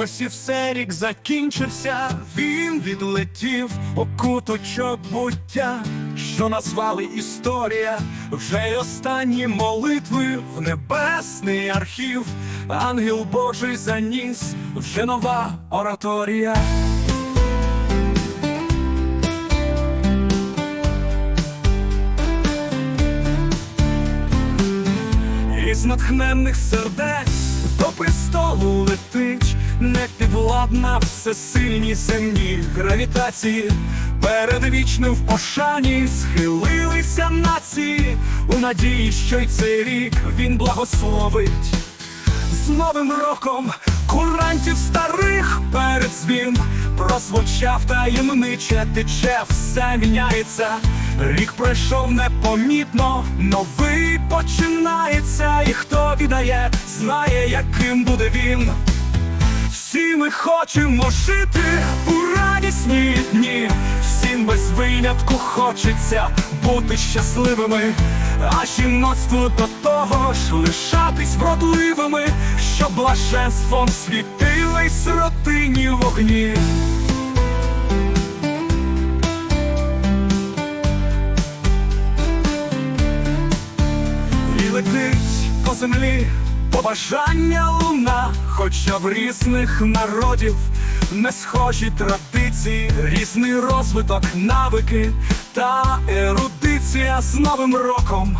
Ось і все рік закінчився, він відлетів у куточок буття, що назвали історія, вже й останні молитви в небесний архів, ангел Божий заніс, вже нова ораторія. Із натхненних сердець до престолу летить, непідвладна всесильній земній гравітації. Перед вічним в пошані схилилися нації у надії, що й цей рік він благословить. З новим роком курантів старих перед дзвін прозвучав таємниче тече, все міняється. Рік пройшов непомітно, новий починається, і хто віддає, знає, яким буде він. Всі ми хочемо жити у радісні дні, всім без винятку хочеться бути щасливими, а жіноцтву до того ж лишатись вродливими, щоб блаженством світили сиротині вогні. І летить по землі побажання луна, хоча в різних народів не схожі традиції, різний розвиток, навики та ерудиція з новим роком.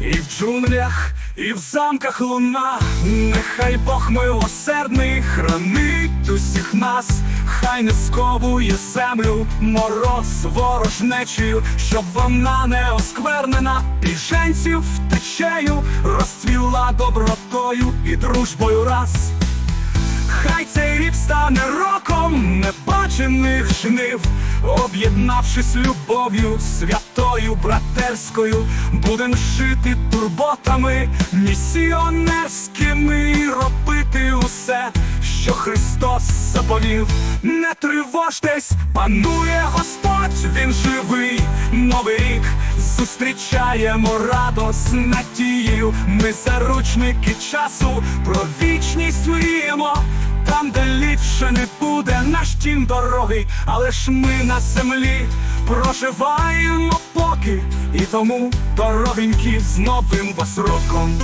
І в джунглях, і в замках луна, нехай Бог милосердний хранить усіх нас, хай не сковує землю, мороз ворожнечею, щоб вона не осквернена, і течею розцвіла добротою і дружбою раз. Хай цей рік стане роком небачених жнив, об'єднавшись любов'ю святою братерською, будем жити турботами місіонерськими робити усе, що Христос заповів. Не тривожтесь, панує Господь, він живий, новий рік зустрічаємо радос надією. Ми заручники часу, про вічність мріємо. Там, де ліпше не буде наш тім дороги, але ж ми на землі проживаємо поки, і тому дорогенькі з новим вас роком.